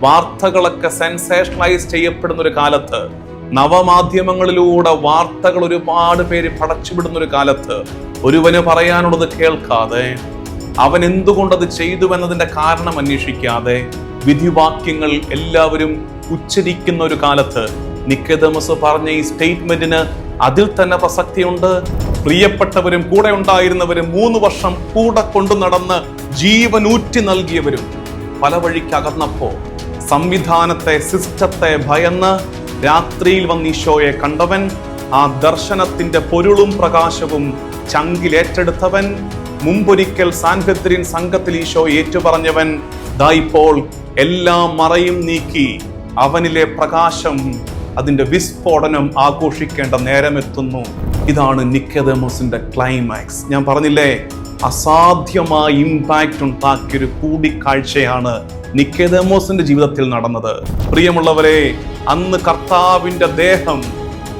വാർത്തകളൊക്കെ സെൻസേഷണലൈസ് ചെയ്യപ്പെടുന്ന ഒരു കാലത്ത് നവമാധ്യമങ്ങളിലൂടെ വാർത്തകൾ ഒരുപാട് പേര് പടച്ചുവിടുന്ന ഒരു കാലത്ത് ഒരുവന് പറയാനുള്ളത് കേൾക്കാതെ അവൻ എന്തുകൊണ്ടത് ചെയ്തു എന്നതിന്റെ കാരണം അന്വേഷിക്കാതെ വിധിവാക്യങ്ങൾ എല്ലാവരും ഉച്ചരിക്കുന്ന ഒരു കാലത്ത് നിക്കതമസ് പറഞ്ഞ ഈ സ്റ്റേറ്റ്മെന്റിന് അതിൽ തന്നെ പ്രസക്തിയുണ്ട്. പ്രിയപ്പെട്ടവരും കൂടെ ഉണ്ടായിരുന്നവരും മൂന്ന് വർഷം കൂടെ കൊണ്ടു നടന്ന് ജീവനൂറ്റി നൽകിയവരും പല വഴിക്ക് അകന്നപ്പോ സംവിധാനത്തെ സിസ്റ്റത്തെ ഭയന്ന് രാത്രിയിൽ വന്ന് ഈശോയെ കണ്ടവൻ ആ ദർശനത്തിന്റെ പൊരുളും പ്രകാശവും ചങ്കിലേറ്റെടുത്തവൻ മുമ്പൊരിക്കൽ സാൻഹദ്രിൻ സംഘത്തിൽ ഈശോ ഏറ്റുപറഞ്ഞവൻ ദായിപ്പോൾ എല്ലാ മറയും നീക്കി അവനിലെ പ്രകാശം അതിന്റെ വിസ്ഫോടനം ആഘോഷിക്കേണ്ട നേരമെത്തുന്നു. ഇതാണ് നിക്കതമോസിന്റെ ക്ലൈമാക്സ്. ഞാൻ പറഞ്ഞില്ലേ? അസാധ്യമായ ഇമ്പാക്റ്റ് ഉണ്ടാക്കിയൊരു കൂടിക്കാഴ്ചയാണ് നിക്കേതമോസിന്റെ ജീവിതത്തിൽ നടന്നത്. പ്രിയമുള്ളവരെ അന്ന് കർത്താവിന്റെ ദേഹം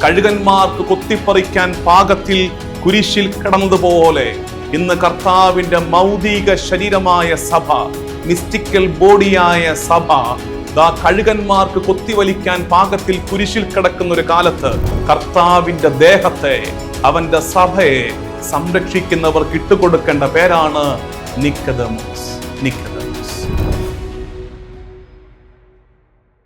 കഴുകന്മാർക്ക് കൊത്തിപ്പറിക്കാൻ പാകത്തിൽ കുരിശിൽ കിടന്നതുപോലെ ഇന്ന് കർത്താവിന്റെ മൗതിക ശരീരമായ സഭ മിസ്റ്റിക്കൽ ബോഡിയായ സഭ ദാ കഴുകന്മാർക്ക് കൊത്തിവലിക്കാൻ പാകത്തിൽ കുരിശിൽ കിടക്കുന്ന ഒരു കാലത്ത് കർത്താവിന്റെ ദേഹത്തെ അവന്റെ സഭയെ സംരക്ഷിക്കുന്നവർക്ക് ഇട്ടുകൊടുക്കേണ്ട പേരാണ് നിക്കതമോസ് നിക്കതമോസ്